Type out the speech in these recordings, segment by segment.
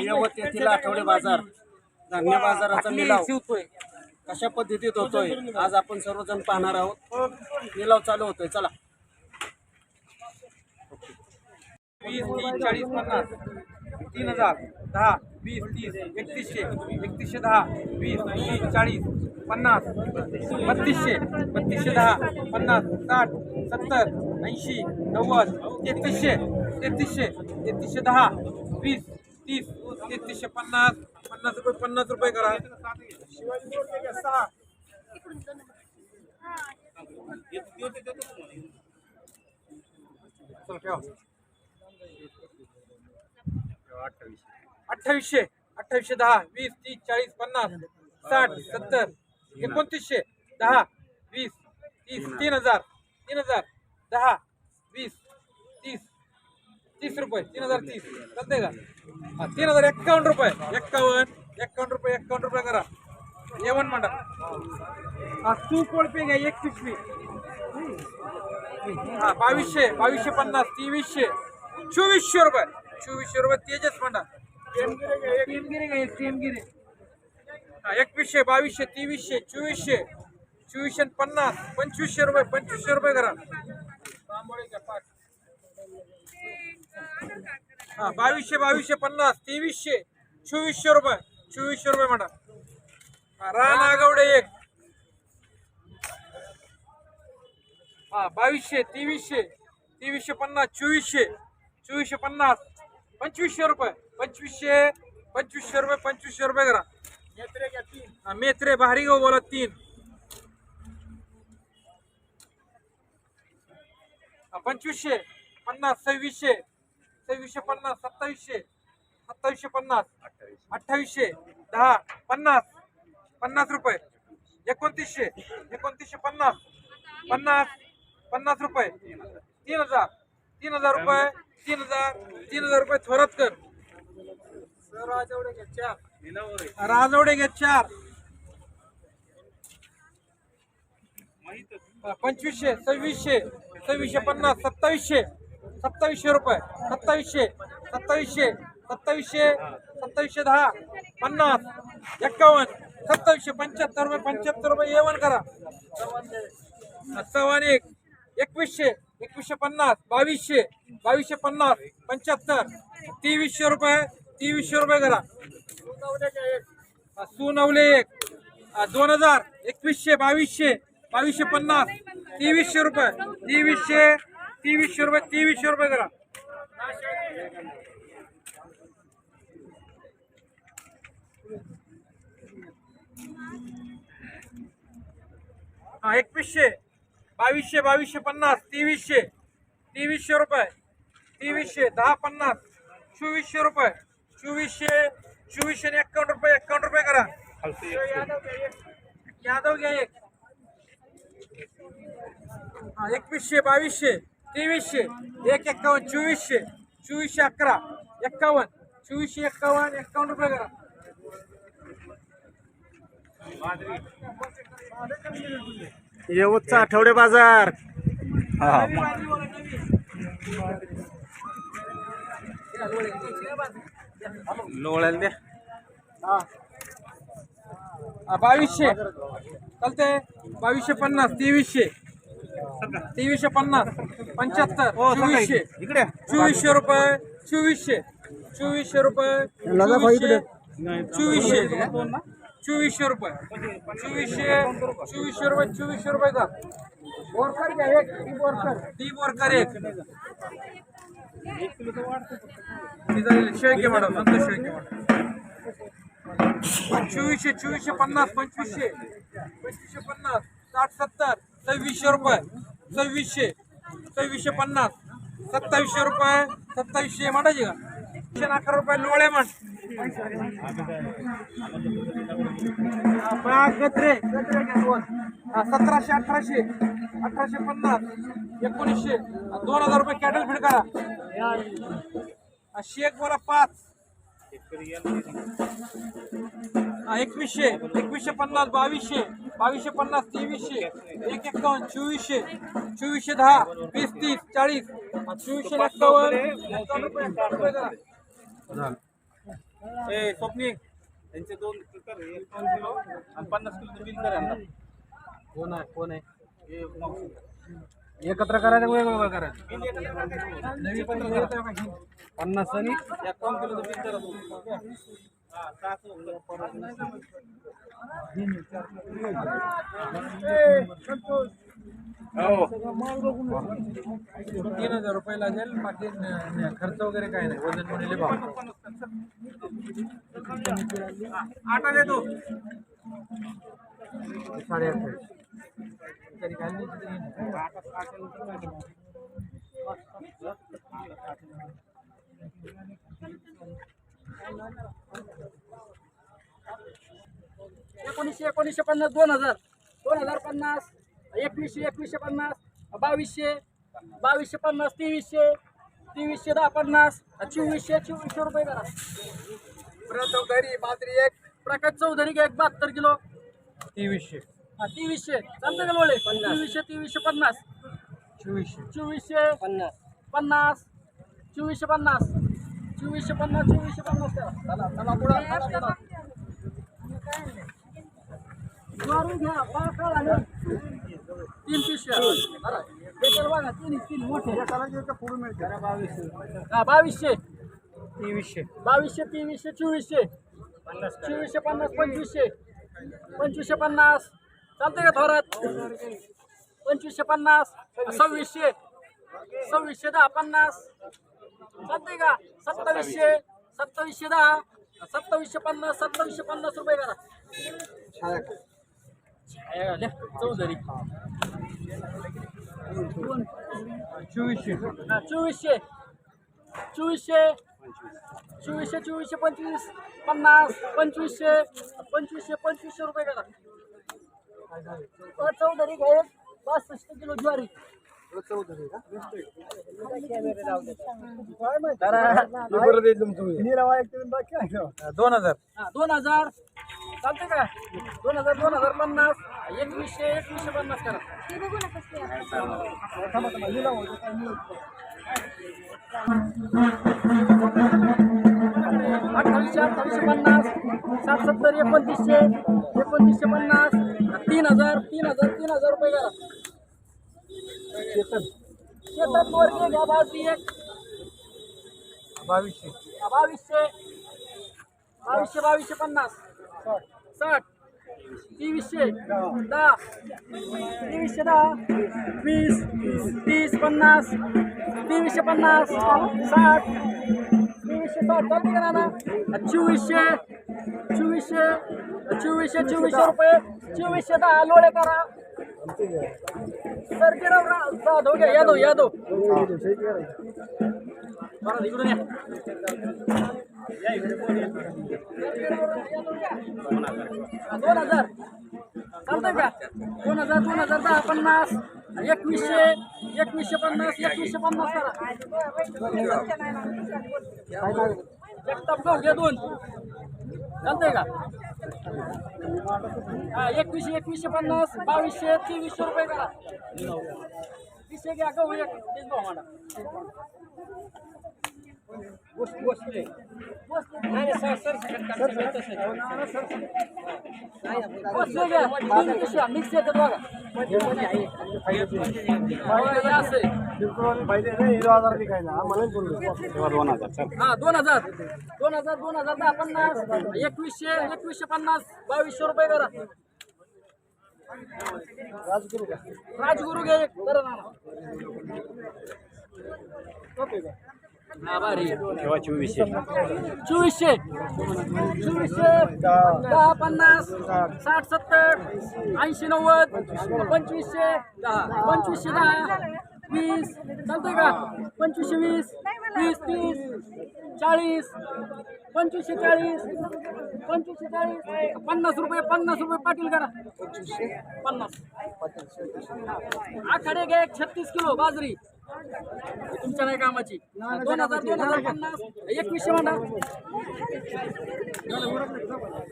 यवत येथील आठवडे बाजार धान्य बाजाराचा शिवतोय कशा पद्धतीत होतोय आज आपण सर्वजण पाहणार आहोत. निलाव चालू होतोय चला. वीस तीस चाळीस पन्नास तीन हजार दहा वीस तीस एकतीसशे एकतीसशे दहा वीस तीस चाळीस पन्नास बत्तीसशे बत्तीसशे दहा पन्नास साठ सत्तर ऐंशी नव्वद तेहतीसशे तेहतीसशे तेहतीसशे दहा वीस तेहतीसशे पन्नास पन्नास रुपये पन्नास रुपये करा. अठ्ठावीसशे अठ्ठावीसशे दहा वीस तीस चाळीस पन्नास साठ सत्तर एकोणतीसशे दहा वीस तीस तीन हजार तीन हजार दहा वीस तीस तीस रुपये तीन हजार तीस. चालतंय का? हा तीन हजार एक्कावन्न रुपये. एक्कावन्न एक्कावन्न रुपये एक्कावन्न रुपये करा. येवन म्हणा हा तू कोळपे घ्या एक पिशवी. हा बावीसशे बावीसशे पन्नास तेवीसशे चोवीसशे रुपये. चोवीसशे रुपये तेजस म्हणा टेमगिरे घ्या एक टेमगिरे हा एकवीसशे बावीसशे तेवीसशे चोवीसशे चोवीसशे पन्नास पंचवीसशे रुपये पंचवीसशे रुपये करा. हा बावीसशे बावीसशे पन्नास तेवीसशे चोवीसशे रुपये चोवीसशे रुपये म्हणा. रान आगवडे एक. हा बावीसशे तेवीसशे तेवीसशे पन्नास चोवीसशे चोवीसशे पन्नास पंचवीसशे रुपये पंचवीसशे पंचवीसशे रुपये पंचवीसशे रुपये करा. हा मेत्रे भारी गो बोला तीन. हा, पंचवीसशे पन्नास सव्वीसशे सव्वीसशे पन्नास सत्तावीसशे सत्तावीसशे पन्नास अठ्ठावीसशे. दहा पन्नास पन्नास रुपये एकोणतीसशे एकोणतीसशे पन्नास पन्नास पन्नास रुपये तीन हजार तीन हजार रुपये तीन हजार तीन हजार रुपये थोरात कर. राजवडे घ्या चार. पंचवीसशे सव्वीसशे सव्वीसशे पन्नास सत्तावीसशे. सत्तावीसशे रुपये. सत्तावीसशे. सत्तावीसशे. सत्तावीसशे. सत्तावीसशे दहा. पन्नास. एक्कावन्न. सत्तावीसशे पंच्याहत्तर रुपये. पंच्याहत्तर रुपये येवन करा. सत्तावन्न एक. एकवीसशे. एकवीसशे पन्नास. बावीसशे. बावीसशे पन्नास. पंच्याहत्तर. तेवीसशे रुपये. तेवीसशे रुपये करा. सुनवले एक. दोन हजार. एकवीसशे बावीसशे. बावीसशे पन्नास. तेवीसशे रुपये. तेवीसशे. तेवीसशे रुपये तेवीसशे रुपये करा। हा एकवीसशे बावीसशे बावीसशे पन्नास तेवीसशे तेवीसशे रुपये तेवीसशे दहा पन्नास चोवीसशे रुपये चोवीसशे चोवीसशे आणि एक्कावन्न रुपये एक्कावन्न रुपये करा. यादव घ्या एक. हा एकवीसशे बावीसशे तेवीसशे एक एक्कावन्न चोवीसशे चोवीसशे अकरा एक्कावन्न चोवीसशे एक्कावन्न एक्कावन्न रुपये करा. यवतचा आठवडे बाजार. लोळ्याला द्या. हा, बावीसशे. चालते बावीसशे पन्नास तेवीसशे. तेवीसशे पन्नास पंच्याहत्तर चोवीसशे. इकडे. चोवीसशे रुपये चोवीसशे. चोवीसशे रुपये चोवीसशे चोवीसशे. चोवीसशे रुपये. चोवीसशे चोवीसशे रुपये चोवीसशे रुपये का वर्कर घ्या एक? टीम वर्कर वर्कर एक. Shelke madam Santosh Shelke madam. चोवीसशे चोवीसशे पन्नास पंचवीसशे. पंचवीसशे पन्नास साठ सत्तर. सव्वीसशे रुपये. सव्वीसशे. सव्वीसशे पन्नास. सत्तावीसशे रुपये. सत्तावीसशे मांडायचे का एकशे अकरा रुपये लोळे म्हण गत्रे सतराशे अठराशे. अठराशे पन्नास. एकोणीसशे. दोन हजार रुपये कॅटल फीड करा. हा, शेक बोला पाच. एकवीसशे एकवीसशे पन्नास बावीसशे बावीसशे पन्नास तेवीसशे एक एक्कावन्न चोवीसशे चोवीसशे दहा वीस तीस चाळीस चोवीसशे एक्कावन्न. ए स्वप्निक त्यांचे दोन कर एक दोन किलो आणि पन्नास किलोचं बिल कर कोण आहे? कोण आहे? हे. एकत्र करायचं वेगवेगळं करायचं? पन्नास आणि एक दोन किलोचं बिल करा. हा, किलो. तीन हजार रुपये लागेल बाकी खर्च वगैरे काय नाही. वजन म्हणले भाव. आठ आले तो. साडे आठ तरी काय एकोणीसशे एकोणीसशे पन्नास दोन हजार. दोन हजार पन्नास एकवीसशे एकवीसशे पन्नास बावीसशे बावीसशे पन्नास तेवीसशे तेवीसशे दहा पन्नास चोवीसशे चोवीसशे रुपये करा. प्रकाश चौधरी बाजरी एक. प्रकाश चौधरी एक बहात्तर किलो. तेवीसशे. हा तेवीसशे. चालतं का लोळे? तेवीसशे तेवीसशे पन्नास. चोवीसशे. चोवीसशे पन्नास. पन्नास. चोवीसशे पन्नास. चोवीसशे पन्नास चोवीसशे पन्नास करा. चला चला पुढं ज्वारी घ्या पाकळ आणि तीन पिशव्या. बरं. हे तर बघा तीन तीन मोठे. हा बावीसशे. तेवीसशे. बावीसशे तेवीसशे चोवीसशे. चोवीसशे पन्नास पंचवीसशे. पंचवीसशे पन्नास. चालतंय का थोरात? पंचवीसशे पन्नास सव्वीसशे. सव्वीसशे दहा पन्नास. चालतंय का? सत्तावीसशे सत्तावीसशे दहा सत्तावीसशे पन्नास सत्तावीसशे पन्नास रुपये करा. चौधरी चोवीसशे. हा, चोवीसशे. चोवीसशे. चोवीसशे चोवीसशे पंचवीस पन्नास पंचवीसशे. पंचवीसशे पंचवीसशे रुपये करा चौधरी घे पासष्ट किलो ज्वारी. दोन हजार. हा, दोन हजार. चालते का? दोन हजार दोन हजार पन्नास एकवीसशे एकवीसशे पन्नास करा. अठ्ठावीसशे अठ्ठावीसशे पन्नास सात सत्तर एकोणतीसशे एकोणतीसशे पन्नास तीन हजार तीन हजार तीन हजार रुपये करा. शेतात वर्ग घ्या बाजरी एक. बावीसशे. बावीसशे बावीसशे बावीसशे पन्नास. साठ तेवीसशे दहा तेवीसशे दहा वीस तीस पन्नास तेवीसशे पन्नास साठ तेवीसशे साठ. चालते का नाना? चोवीसशे चोवीसशे चोवीसशे चोवीसशे रुपये. चोवीसशे दहा. लोळे करा. सरजीराव रा- जाधव घ्या यादव यादव इकडून या. दोन हजार. चालतंय का? दोन हजार दोन हजार दहा पन्नास एकवीसशे एकवीसशे पन्नास एकवीसशे पन्नास करा. जगताप गाव दोन. चालतंय का? हा एकवीसशे एकवीसशे पन्नास बावीसशे तेवीसशे रुपये करा. वीसशे घ्या गहू एक तेच भाव म्हणा बसले. बसले नाही नाही, सर सर सर बसले घ्या तीन पिशव्या मिक्स येतात बघा. होय, हे असं आहे. हा दोन हजार. दोन हजार दोन हजार दहा पन्नास. एकवीसशे एकवीसशे पन्नास बावीसशे रुपये करा. राजगुरु घे एक, करा ना. हा भारी चोवीसशे. चोवीसशे दहा पन्नास साठ सत्तर ऐंशी नव्वद पंचवीसशे दहा. पंचवीसशे दहा. वीस. चालतंय का? पंचवीसशे वीस. वीस तीस. चाळीस. पंचवीसशे चाळीस. पंचवीसशे चाळीस. पन्नास रुपये पन्नास रुपये पाटील करा. पन्नास. आखाडे घ्या एक छत्तीस किलो बाजरी. तुमच्या नाही कामाची. दोन हजार दोन हजार पन्नास एकवीसशे म्हणा.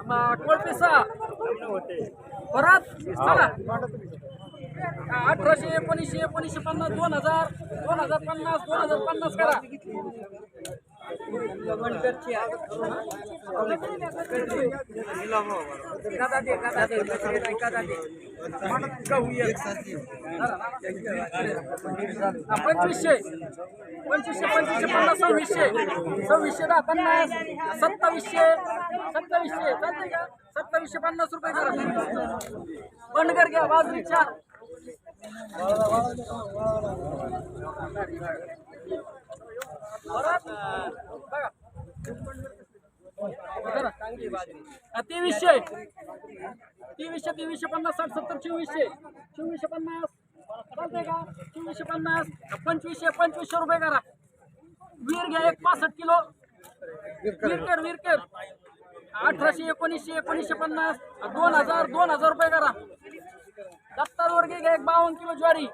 आम्हा कोळपे सहा. परत चला. अठराशे एकोणीसशे एकोणीसशे पन्नास दोन हजार दोन हजार पन्नास दोन हजार पन्नास करा. पंचवीसशे. पंचवीसशे पंचवीसशे पन्नास सव्वीसशे. सव्वीसशे दहा पन्नास सत्तावीसशे. सत्तावीसशे. चालते का? सत्तावीसशे पन्नास रुपये करा. बंडगर घ्या बाजरी चार. तेवीसशे. तेवीसशे तेवीसशे पन्नास साठ सत्तर चोवीसशे. चोवीसशे पन्नास. चालतंय का? चोवीसशे पन्नास. पंचवीसशे पंचवीसशे रुपये करा. वीर घ्या एक पासष्ट किलो. विरकेर विरकेर. अठराशे एकोणीसशे एकोणीसशे पन्नास. दोन हजार दोन हजार रुपये करा. दत्तार वर्गे घ्या एक बावन्न किलो ज्वारी.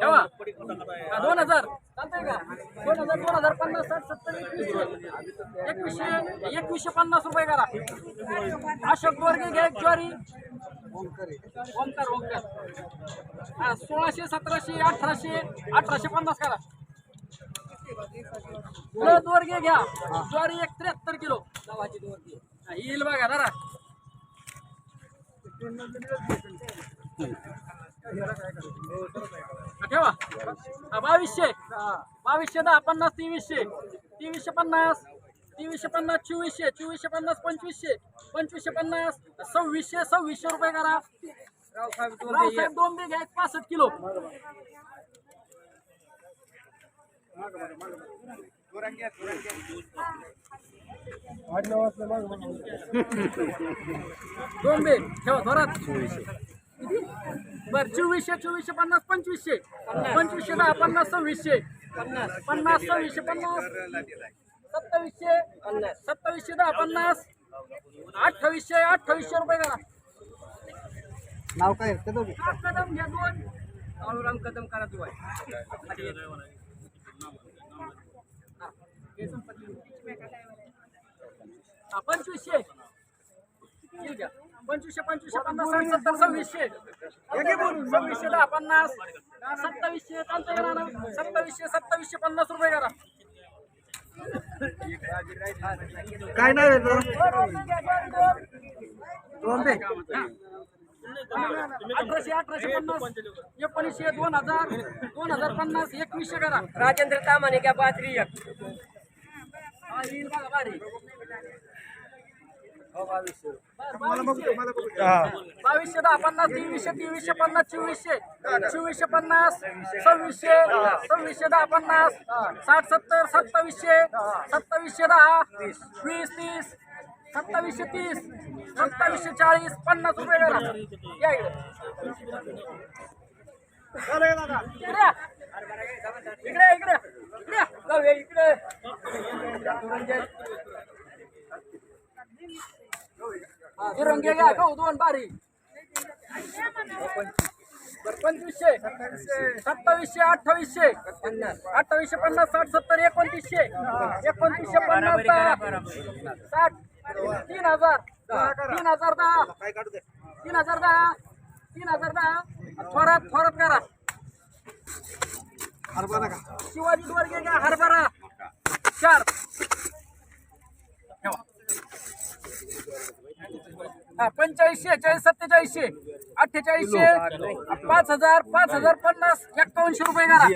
ठेवा. दोन हजार. चालतंय का? दोन हजार दोन हजार पन्नास साठ सत्तर एकवीसशे एकवीसशे एकवीसशे पन्नास रुपये करा. अशोक वर्गे घ्या एक ज्वारी. ओंकार ओंकार. हा सोळाशे सतराशे अठराशे अठराशे पन्नास करा. हळद वर्गे घ्या. ज्वारी एक त्र्याहत्तर किलो. हा, येईल बघा जरा. ठेवा. बावीसशे. बावीसशे दहा पन्नास तेवीसशे तेवीसशे पन्नास. तेवीसशे पन्नास चोवीसशे. चोवीसशे पन्नास पंचवीसशे. पंचवीसशे पन्नास. सव्वीसशे सव्वीसशे रुपये करा. रावसाहेब दोन बे घ्या. एक पासष्ट किलो. दोन बे ठेवा धोरात बर चोवीसशे चोवीसशे पन्नास पंचवीसशे. पंचवीसशे दहा पन्नास सव्वीसशे. पन्नास पन्नास सव्वीसशे पन्नास. सत्तावीसशे. पन्नास सत्तावीसशे दहा पन्नास. अठ्ठावीसशे अठ्ठावीसशे रुपये करा. नाव काय कदम. कदम घ्या दोन. काळूराम कदम करा तू हा, पंचवीसशे ठीक आहे. पंचवीसशे पंचवीसशे पन्नास साठ सत्तर सव्वीसशे. सव्वीसशे दहा पन्नास सत्तावीसशे का सत्तावीसशे सत्तावीसशे पन्नास रुपये करा. काय नाही अठराशे अठराशे पन्नास एकोणीसशे दोन हजार दोन हजार पन्नास एकवीसशे करा. राजेंद्र तामाने क्या बाजरी एक. बावीसशे दहा पन्नास तेवीसशे तेवीसशे पन्नास चोवीसशे चोवीसशे पन्नास सव्वीसशे सव्वीसशे दहा पन्नास साठ सत्तर सत्तावीसशे सत्तावीसशे दहा वीस तीस सत्तावीसशे तीस सत्तावीसशे चाळीस पन्नास रुपये या. इकडे इकडे इकडे या. जाऊया इकडे तिरंगे घ्या गहू दोन बारी. पंचवीसशे सत्तावीसशे अठ्ठावीसशे अठ्ठावीसशे पन्नास साठ सत्तर एकोणतीसशे एकोणतीसशे पन्नास साठ तीन हजार तीन हजार दहा तीन हजार दहा तीन हजार दहा. थोरात थोरात करा. शिवाजी वर्गे घ्या हरभरा. चार. हा पंच्याऐंशी चाळीस सत्तेचाळीसशे अठ्ठेचाळीसशे पाच हजार पाच हजार पन्नास एक्कावनशे रुपये करा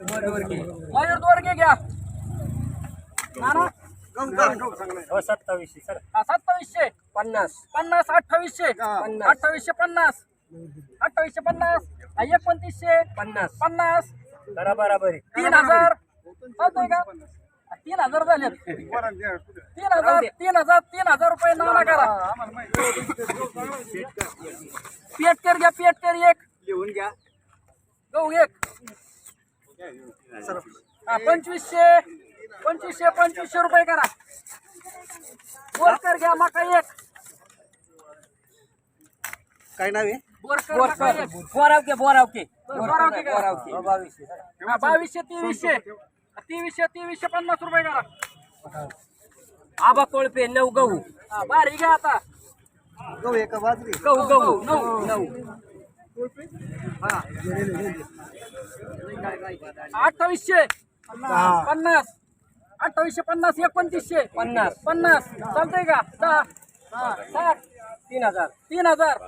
मयूर द्वारके घ्या. नाना? सत्तावीसशे सर. हा, सत्तावीसशे. पन्नास. पन्नास अठ्ठावीसशे. अठ्ठावीसशे पन्नास. अठ्ठावीसशे पन्नास. हा, एकोणतीसशे. पन्नास. पन्नास. बरा बराबर. तीन हजार. चालतंय का? तीन हजार झाले तीन हजार तीन हजार तीन हजार रुपये नाना करा. पेटकर घ्या पेटकर एक. लिहून घ्या. गहू एक. हा, पंचवीसशे पंचवीसशे पंचवीसशे रुपये करा. बोरकर घ्या मका एक. काय नाव आहे? बोरकर मका एक. बोराव के बोराव के बोराव के करा. बावीसशे बावीसशे तेवीसशे. तेवीसशे तेवीसशे पन्नास रुपये करा. आबा कोळपे नऊ गहू. हा, बारी घ्या आता. गहू गहू नऊ नऊ. अठ्ठावीसशे. पन्नास. अठ्ठावीसशे पन्नास एकोणतीसशे. पन्नास. पन्नास. चालतंय का? दहा. हा, साठ. तीन हजार. तीन हजार.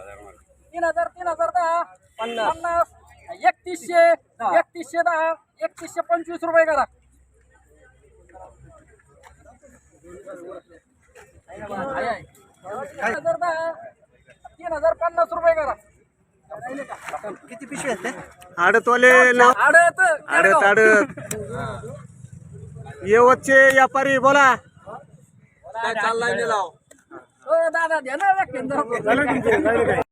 तीन हजार तीन हजार दहा. पन्नास. पन्नास. एकतीसशे. एकतीसशे दहा. एकतीसशे पंचवीस रुपये करा आहे, आहे. तीन हजार पन्नास रुपये करा. आडतवाले नाव आडत आडत आडत. येवतचे व्यापारी बोला. काय चाललाय हो दादा द्या ना केंद्र